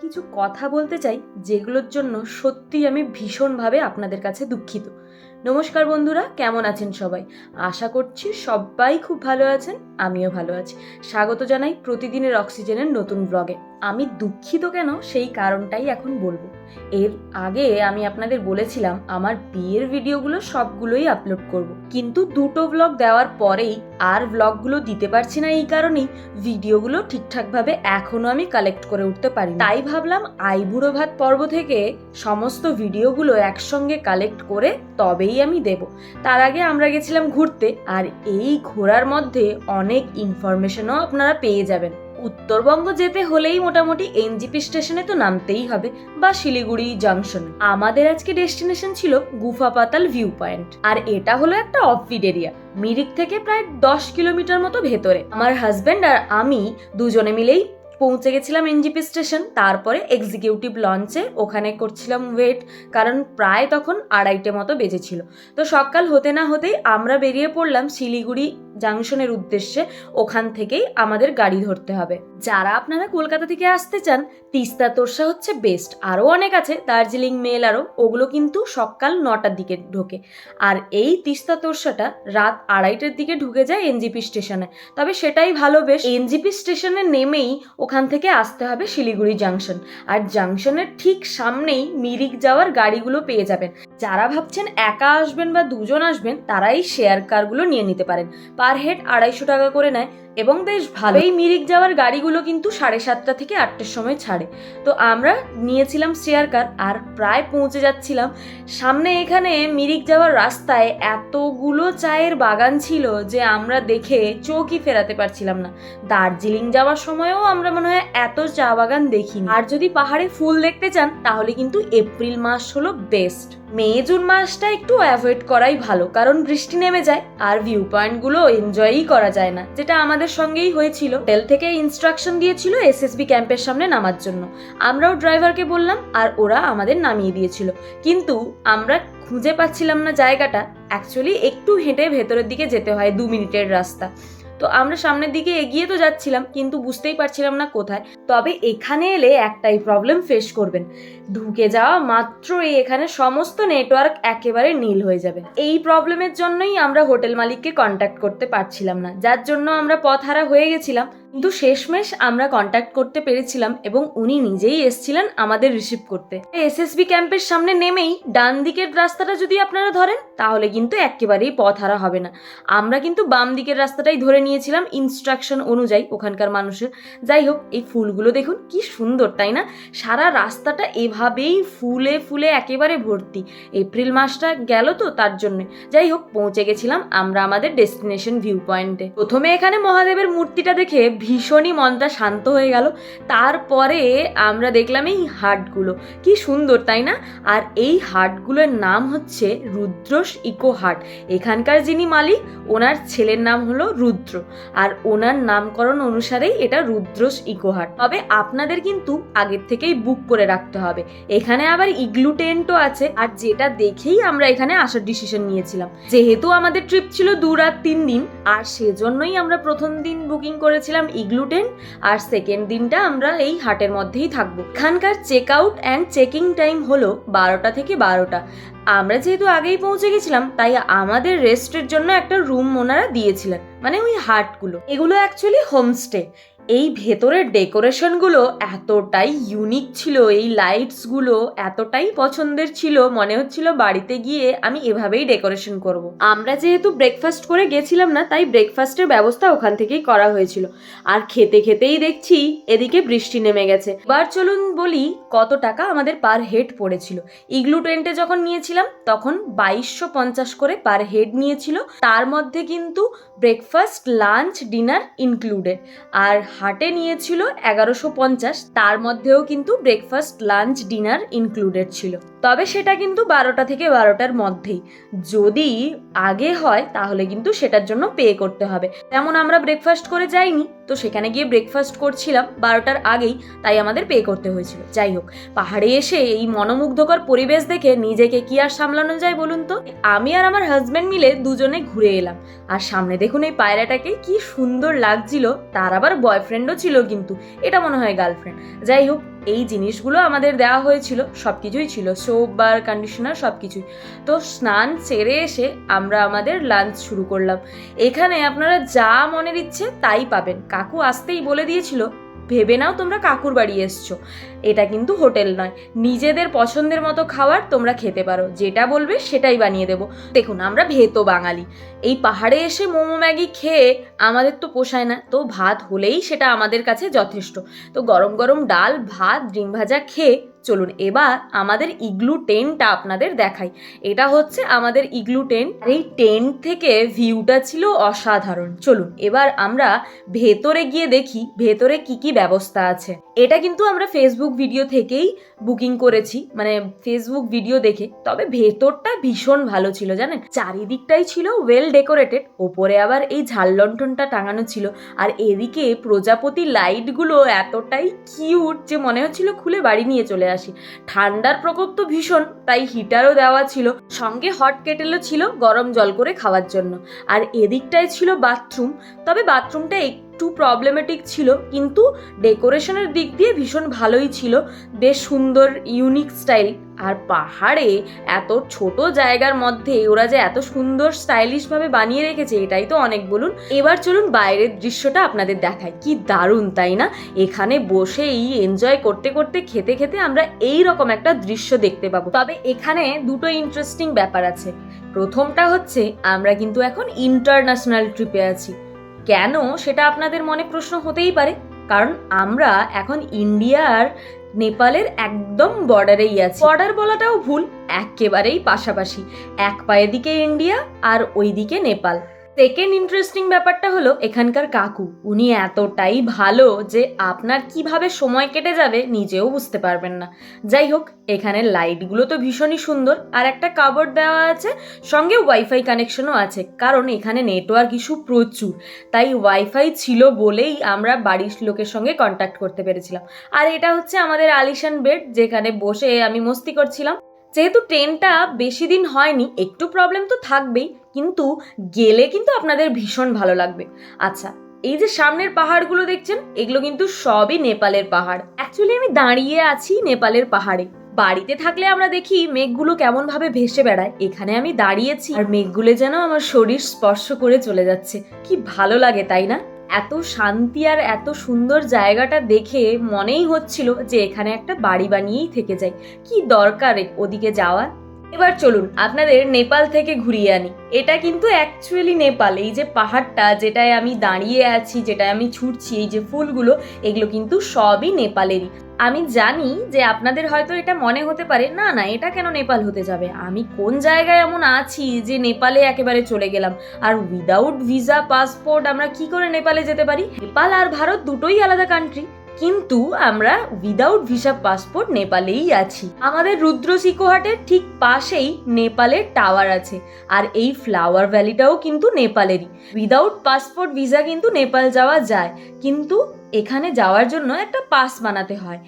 কিছু কথা বলতে চাই যেগুলোর জন্য সত্যিই আমি ভীষণভাবে আপনাদের কাছে দুঃখিত। নমস্কার বন্ধুরা, কেমন আছেন সবাই? আশা করছি সবাই খুব ভালো আছেন, আমিও ভালো আছি। স্বাগত জানাই প্রতিদিনের অক্সিজেনের নতুন ব্লগে। আমি দুঃখিত কেন সেই কারণটাই এখন বলব। এর আগে আমি আপনাদের বলেছিলাম, আমার বিয়ের ভিডিওগুলো সবগুলোই আপলোড করব। কিন্তু দুটো ব্লগ দেওয়ার পরেই আর ব্লগগুলো দিতে পারছি না এই কারণেই ভিডিওগুলো ঠিকঠাকভাবে এখনও আমি কালেক্ট করে উঠতে পারি তাই ভাবলাম, আইবুড়ো ভাত পর্ব থেকে সমস্ত ভিডিওগুলো একসঙ্গে কালেক্ট করে তবেই আমি দেব। তার আগে আমরা গেছিলাম ঘুরতে, আর এই ঘোরার মধ্যে অনেক ইনফরমেশনও আপনারা পেয়ে যাবেন। উত্তরবঙ্গ যেতে হলেই মোটামুটি এনজিপি স্টেশনে তো নামতেই হবে, বা শিলিগুড়ি জাংশন। আমাদের আজকে ডেস্টিনেশন ছিল গুফা পাতাল ভিউ পয়েন্ট। আর এটা হলো একটা অফবিট এরিয়া, মিরিক থেকে প্রায় দশ কিলোমিটার মতো ভেতরে। আমার হাজব্যান্ড আর আমি দুজনে মিলেই পৌঁছে গেছিলাম এনজিপি স্টেশন, তারপরে এক্সিকিউটিভ লঞ্চে। ওখানে করছিলাম ওয়েট, কারণ প্রায় তখন আড়াইটে মতো বেজেছিল। তো সকাল হতে না হতেই আমরা বেরিয়ে পড়লাম শিলিগুড়ি জাংশনের উদ্দেশ্যে ওখান থেকেই আমাদের গাড়ি ধরতে হবে। যারা আপনারা কলকাতা থেকে আসতে চান, তিস্তা তোরসা হচ্ছে বেস্ট আরও অনেক আছে, দার্জিলিং, মেল আরও। ওগুলো কিন্তু সকাল নটার দিকে ঢোকে। আর এই তিস্তা তোরসাটা রাত আড়াইটার দিকে ঢুকে যায় এনজিপি স্টেশনে। তবে সেটাই ভালো বেশ, এনজিপি স্টেশনে নেমেই ওখান থেকে আসতে হবে শিলিগুড়ি জাংশন। আর জাংশনের ঠিক সামনেই মিরিক যাওয়ার গাড়িগুলো পেয়ে যাবেন। যারা ভাবছেন একা আসবেন বা দুজন আসবেন, তারাই শেয়ার কারগুলো নিয়ে নিতে পারেন। পার হেড আড়াইশো টাকা করে নেয় এবং বেশ ভালো। এই মিরিক যাওয়ার গাড়িগুলো কিন্তু সাড়ে সাতটা থেকে আটটার সময় ছাড়ে। তো আমরা নিয়েছিলাম শেয়ার কার আর প্রায় পৌঁছে যাচ্ছিলাম। সামনে এখানে মিরিক যাওয়ার রাস্তায় এতগুলো চায়ের বাগান ছিল যে আমরা দেখে চোখই ফেরাতে পারছিলাম না। দার্জিলিং যাওয়ার সময়ও আমরা মনে হয় এত চা বাগান দেখিনি। আর যদি পাহাড়ে ফুল দেখতে চান, তাহলে কিন্তু এপ্রিল মাস হলো বেস্ট। মে, জুন মাসটা একটু অ্যাভয়েড করাই ভালো, কারণ বৃষ্টি নেমে যায় আর ভিউ পয়েন্টগুলো এনজয়ই করা যায় না। যেটা আমাদের সঙ্গেই হয়েছিল। হোটেল থেকে ইনস্ট্রাকশন দিয়েছিল এসএসবি ক্যাম্পের সামনে নামার জন্য। আমরাও ড্রাইভারকে বললাম, আর ওরা আমাদের নামিয়ে দিয়েছিল। কিন্তু আমরা খুঁজে পাচ্ছিলাম না জায়গাটা। অ্যাকচুয়ালি একটু হেঁটে ভেতরের দিকে যেতে হয়, দু মিনিটের রাস্তা। তো আমরা সামনের দিকে এগিয়ে তো যাচ্ছিলাম, কিন্তু বুঝতেই পারছিলাম না কোথায়। তবে এখানে এলে একটাই প্রবলেম ফেস করবেন। ঢুকে যাওয়া মাত্র এই এখানে সমস্ত নেটওয়ার্ক একেবারে নীল হয়ে যাবে। এই প্রবলেমের জন্যই আমরা হোটেল মালিককে কন্ট্যাক্ট করতে পারছিলাম না, যার জন্য আমরা পথহারা হয়ে গেছিলাম। কিন্তু শেষমেশ আমরা কন্ট্যাক্ট করতে পেরেছিলাম এবং উনি নিজেই এসছিলেন আমাদের রিসিভ করতে। এসএসবি ক্যাম্পের সামনে নেমেই ডান দিকের রাস্তাটা যদি আপনারা ধরেন, তাহলে কিন্তু একেবারেই পথ হারা হবে না। আমরা কিন্তু বাম দিকের রাস্তাটাই ধরে নিয়েছিলাম ইনস্ট্রাকশন অনুযায়ী ওখানকার মানুষের। যাই হোক, এই ফুলগুলো দেখুন, কি সুন্দর, তাই না? সারা রাস্তাটা এভাবেই ফুলে ফুলে একেবারে ভর্তি। এপ্রিল মাসটা গেল তো তার জন্য। যাই হোক, পৌঁছে গেছিলাম আমরা আমাদের ডেস্টিনেশন ভিউ পয়েন্টে প্রথমে এখানে মহাদেবের মূর্তিটা দেখে ভীষণই মনটা শান্ত হয়ে গেল। তারপরে আমরা দেখলাম এই হাটগুলো কি সুন্দর, তাই না? আর এই হাটগুলোর নাম হচ্ছে রুদ্রস ইকো হাট এখানকার যিনি মালিক, ওনার ছেলের নাম হলো রুদ্র। আর ওনার নামকরণ অনুসারেই এটা রুদ্রস ইকো হাট তবে আপনাদের কিন্তু আগের থেকেই বুক করে রাখতে হবে। এখানে আবার ইগলু টেন্টও আছে। আর যেটা দেখেই আমরা এখানে আসার ডিসিশন নিয়েছিলাম। যেহেতু আমাদের ট্রিপ ছিল দু রাত তিন দিন, আর সেজন্যই আমরা প্রথম দিন বুকিং করেছিলাম ইগলু টেন্ট আর সেকেন্ড দিনটা আমরা এই হাটের মধ্যেই থাকব। এখানকার check out and checking time হলো বারোটা থেকে বারোটা। আমরা যেহেতু আগেই পৌঁছে গেছিলাম, তাই আমাদের রেস্টের জন্য একটা রুম ওনারা দিয়েছিলেন মানে ওই হাটগুলো। এগুলো অ্যাকচুয়ালি হোমস্টে এই ভেতরের ডেকোরেশনগুলো এতটাই ইউনিক ছিল, এই লাইটসগুলো এতটাই পছন্দের ছিল, মনে হচ্ছিল বাড়িতে গিয়ে আমি এভাবেই ডেকোরেশন করব। আমরা যেহেতু ব্রেকফাস্ট করে গেছিলাম না, তাই ব্রেকফাস্টের ব্যবস্থা ওখান থেকেই করা হয়েছিল। আর খেতে খেতেই দেখছি এদিকে বৃষ্টি নেমে গেছে। এবার চলুন বলি কত টাকা আমাদের পার হেড পড়েছিল। ইগলু টেন্টে যখন নিয়েছিলাম, তখন বাইশশো পঞ্চাশ করে পার হেড নিয়েছিল। তার মধ্যে কিন্তু ব্রেকফাস্ট লাঞ্চ ডিনার ইনক্লুডেড আর হাটে নিয়েছিল এগারোশো পঞ্চাশ, তার মধ্যেও কিন্তু ব্রেকফাস্ট লাঞ্চ ডিনার ইনক্লুডেড ছিল। তবে সেটা কিন্তু বারোটা থেকে বারোটার মধ্যেই। যদি আগে হয়, তাহলে কিন্তু সেটার জন্য পে করতে হবে। তেমন আমরা ব্রেকফাস্ট করে যাইনি। তো সেখানে গিয়ে ব্রেকফাস্ট করছিলাম বারোটার আগেই, তাই আমাদের পে করতে হয়েছিল। যাই হোক, পাহাড়ে এসে এই মনোমুগ্ধকর পরিবেশ দেখে নিজেকে কি আর সামলানো যায় বলুন তো? আমি আর আমার হাজব্যান্ড মিলে দুজনে ঘুরে এলাম। আর সামনে দেখুন এই পায়রাটাকে কি সুন্দর লাগছিল, তার আবার বয়ফ্রেন্ডও ছিল কিন্তু, এটা মনে হয় গার্লফ্রেন্ড যাই হোক এই জিনিসগুলো আমাদের দেওয়া হয়েছিল সব কিছুই ছিল সোপ বার কন্ডিশনার সব কিছুই তো স্নান সেরে এসে আমরা আমাদের লাঞ্চ শুরু করলাম। এখানে আপনারা যা মনের ইচ্ছে তাই পাবেন। কাকু আসতেই বলে দিয়েছিল ভেবে নাও তোমরা কাকুর বাড়ি এসছো। এটা কিন্তু হোটেল নয়। নিজেদের পছন্দের মতো খাবার তোমরা খেতে পারো। যেটা বলবে সেটাই বানিয়ে দেবো। দেখুন, আমরা ভেতো বাঙালি। এই পাহাড়ে এসে মোমো ম্যাগি খেয়ে আমাদের তো পোষায় না। তো ভাত হলেই সেটা আমাদের কাছে যথেষ্ট। তো গরম গরম ডাল, ভাত, ডিম ভাজা খেয়ে চলুন এবার আমাদের ইগলু টেন্টটা আপনাদের দেখাই। এটা হচ্ছে আমাদের ইগলু টেন্ট আর এই টেন্ট থেকে ভিউটা ছিল অসাধারণ। চলুন এবার আমরা ভেতরে গিয়ে দেখি ভেতরে কি কি ব্যবস্থা আছে। এটা কিন্তু আমরা ফেসবুক ভিডিও থেকেই বুকিং করেছি মানে ফেসবুক ভিডিও দেখে। তবে ভেতরটা ভীষণ ভালো ছিল, জানেন? চারিদিকটাই ছিল ওয়েল ডেকোরেটেড ওপরে আবার এই ঝাড়লণ্ঠনটা টাঙানো ছিল। আর এদিকে প্রজাপতি লাইটগুলো এতটাই কিউট যে মনে হচ্ছিল খুলে বাড়ি নিয়ে চলে আসি ঠান্ডার প্রকোপ তো ভীষণ, তাই হিটারও দেওয়া ছিল। সঙ্গে হট কেটেলও ছিল গরম জল করে খাওয়ার জন্য। আর এদিকটায় ছিল বাথরুম, তবে বাথরুমটা একটু প্রবলেমেটিক ছিল, কিন্তু ডেকোরেশনের দিক দিয়ে ভীষণ ভালোই ছিল। বেশ সুন্দর ইউনিক স্টাইল আর পাহাড়ে এত ছোট জায়গার মধ্যে ওরা যে এত সুন্দর স্টাইলিশভাবে বানিয়ে রেখেছে, এটাই তো অনেক বলুন। এবার চলুন বাইরের দৃশ্যটা আপনাদের দেখাই। কি দারুণ, তাই না? এখানে বসেই এনজয় করতে করতে, খেতে খেতে আমরা এই রকম একটা দৃশ্য দেখতে পাবো। তবে এখানে দুটো ইন্টারেস্টিং ব্যাপার আছে। প্রথমটা হচ্ছে, আমরা কিন্তু এখন ইন্টারন্যাশনাল ট্রিপে আছি। কেন সেটা আপনাদের মনে প্রশ্ন হতেই পারে। কারণ আমরা এখন ইন্ডিয়ার নেপালের একদম বর্ডারেই আছি। বর্ডার বলাটাও ভুল, একেবারেই পাশাপাশি। এক পায়ে দিকে ইন্ডিয়া আর ওই দিকে নেপাল। সেকেন্ড ইন্টারেস্টিং ব্যাপারটা হলো এখানকার কাকু। উনি এতটাই ভালো যে আপনার কীভাবে সময় কেটে যাবে নিজেও বুঝতে পারবেন না। যাই হোক, এখানে লাইটগুলো তো ভীষণই সুন্দর আর একটা কাবোর্ড দেওয়া আছে, সঙ্গে ওয়াইফাই কানেকশনও আছে, কারণ এখানে নেটওয়ার্ক ইস্যু প্রচুর। তাই ওয়াইফাই ছিল বলেই আমরা বাড়ির লোকের সঙ্গে কন্ট্যাক্ট করতে পেরেছিলাম। আর এটা হচ্ছে আমাদের আলিশান বেড যেখানে বসে আমি মস্তি করছিলাম। যেহেতু ট্রেনটা বেশি দিন হয়নি, একটু প্রবলেম তো থাকবেই, কিন্তু গেলে কিন্তু আপনাদের ভীষণ ভালো লাগবে। আচ্ছা এই যে সামনের পাহাড়গুলো দেখছেন, এগুলো কিন্তু সবই নেপালের পাহাড়। অ্যাকচুয়ালি আমি দাঁড়িয়ে আছি নেপালের পাহাড়ে। বাড়িতে থাকলে আমরা দেখি মেঘগুলো কেমন ভাবে ভেসে বেড়ায়। এখানে আমি দাঁড়িয়েছি, আর মেঘগুলো যেন আমার শরীর স্পর্শ করে চলে যাচ্ছে। কি ভালো লাগে, তাই না? এত শান্তি আর এত সুন্দর জায়গাটা দেখে মনেই হচ্ছিল যে এখানে একটা বাড়ি বানিয়েই থেকে যায় কি দরকার ওদিকে যাওয়ার? এবার চলুন, আপনাদের নেপাল থেকে ঘুরিয়ে আনি। এটা কিন্তু অ্যাকচুয়ালি নেপাল। এই যে পাহাড়টা যেটায় আমি দাঁড়িয়ে আছি, যেটায় আমি ছুটছি, এই যে ফুলগুলো, এগুলো কিন্তু সবই নেপালেরই। আমি জানি যে আপনাদের হয়তো এটা মনে হতে পারে, না না, এটা কেন নেপাল হতে যাবে? আমি কোন জায়গায় এমন আছি যে নেপালে একেবারে চলে গেলাম? আর উইদাউট ভিসা পাসপোর্ট আমরা কি করে নেপালে যেতে পারি? নেপাল আর ভারত দুটোই আলাদা কান্ট্রি কিন্তু আমরা উইদাউট ভিসা পাসপোর্ট নেপালেই আছি। আমাদের রুদ্র সিকোহাটের ঠিক পাশেই নেপালের টাওয়ার আছে, আর এই ফ্লাওয়ার ভ্যালিটাও কিন্তু নেপালেরই। উইদাউট পাসপোর্ট ভিসা কিন্তু নেপাল যাওয়া যায়, কিন্তু এখানে যাওয়ার জন্য একটা পাস বানাতে হয়।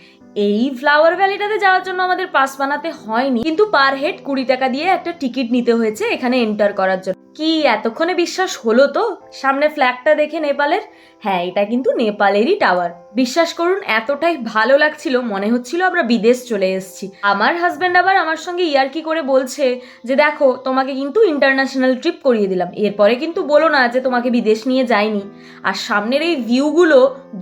এই ফ্লাওয়ার ভ্যালিটাতে যাওয়ার জন্য আমাদের পাস বানাতে হয়নি, কিন্তু পার হেড কুড়ি টাকা দিয়ে একটা টিকিট নিতে হয়েছে এখানে এন্টার করার জন্য। কি এতক্ষণে বিশ্বাস হলো তো? সামনে ফ্ল্যাগটা দেখে নেপালের? হ্যাঁ এটা কিন্তু নেপালেরই টাওয়ার বিশ্বাস করুন, এতটাই ভালো লাগছিল, মনে হচ্ছিল আমরা বিদেশ চলে এসেছি। আমার হাজব্যান্ড আবার আমার সঙ্গে ইয়ার্কি করে বলছে, যে দেখো, তোমাকে কিন্তু ইন্টারন্যাশনাল ট্রিপ করিয়ে দিলাম। এরপরে কিন্তু বলো না যে তোমাকে বিদেশ নিয়ে যাইনি। আর সামনের এই ভিউগুলো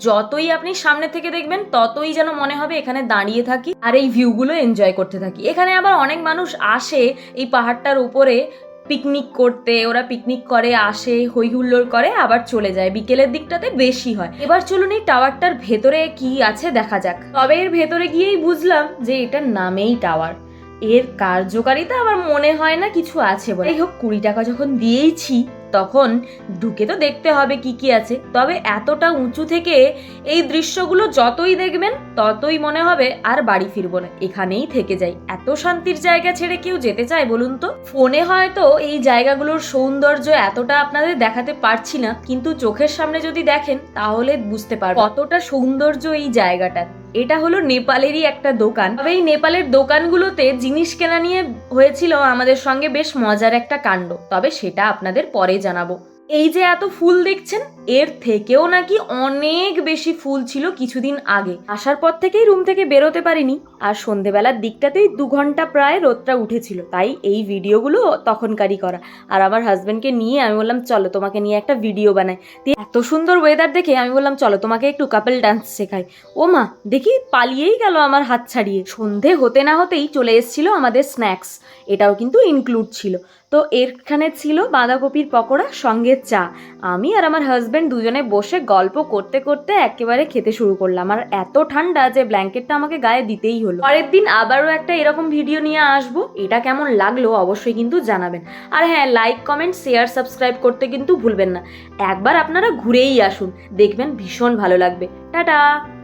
যতই আপনি সামনে থেকে দেখবেন, ততই যেন মনে হবে এখানে দাঁড়িয়ে থাকি, আর এই ভিউগুলো এনজয় করতে থাকি। এখানে আবার অনেক মানুষ আসে এই পাহাড়টার উপরে পিকনিক করতে, ওরা পিকনিক করে, আসে হই হুল্লোড় করে, আবার চলে যায়। বিকেলের দিকটাতে বেশি হয়। এবার চলুন এই টাওয়ারটার ভেতরে কি আছে দেখা যাক। তবে এর ভেতরে গিয়েই বুঝলাম যে এটার নামেই টাওয়ার এর কার্যকারিতা আমার মনে হয় না কিছু আছে বলে। এই হোক, কুড়ি টাকা যখন দিয়েইছি তখন ঢুকে তো দেখতে হবে কি কি আছে। তবে এতটা উঁচু থেকে এই দৃশ্যগুলো যতই দেখবেন, ততই মনে হবে আর বাড়ি ফিরবো না। এখানেই থেকে যাই। এত শান্তির জায়গা ছেড়ে কেউ যেতে চায় বলুন তো? ফোনে হয়তো এই জায়গাগুলোর সৌন্দর্য এতটা আপনাদের দেখাতে পারছি না, কিন্তু চোখের সামনে যদি দেখেন, তাহলে বুঝতে পারবেন কতটা সৌন্দর্য এই জায়গাটার। এটা হলো নেপালেরই একটা দোকান। তবে এই নেপালের দোকানগুলোতে জিনিস কেনা নিয়ে হয়েছিল আমাদের সঙ্গে বেশ মজার একটা কাণ্ড। তবে সেটা আপনাদের পরে জানাব। এই যে এত ফুল দেখছেন, এর থেকেও নাকি অনেক বেশি ফুল ছিল কিছুদিন আগে। আসার পর থেকেই রুম থেকে বেরোতে পারিনি। আর সন্ধেবেলার দিকটাতেই দু ঘণ্টা প্রায় রোদটা উঠেছিল। তাই এই ভিডিওগুলো তখনকারই করা। আর আমার হাজব্যান্ডকে নিয়ে আমি বললাম, চলো, তোমাকে নিয়ে একটা ভিডিও বানাই। দিয়ে এত সুন্দর ওয়েদার দেখে আমি বললাম, চলো, তোমাকে একটু কাপল ডান্স শেখাই। ও মা, দেখি পালিয়েই গেল আমার হাত ছাড়িয়ে। সন্ধে হতে না হতেই চলে এসেছিল আমাদের স্ন্যাক্স এটাও কিন্তু ইনক্লুড ছিল। তো এরখানে ছিল বাঁধাকপির পকোড়া, সঙ্গে চা। আমি আর আমার হাজব্যান্ড দুজনে বসে গল্প করতে করতে একেবারে খেতে শুরু করলাম। আর এত ঠান্ডা যে ব্ল্যাঙ্কেটটা আমাকে গায়ে দিতেই হলো। পরের দিন আবারও একটা এরকম ভিডিও নিয়ে আসব। এটা কেমন লাগল অবশ্যই কিন্তু জানাবেন। আর হ্যাঁ লাইক কমেন্ট শেয়ার সাবস্ক্রাইব করতে কিন্তু ভুলবেন না। একবার আপনারা ঘুরেই আসুন। দেখবেন ভীষণ ভালো লাগবে। টাটা!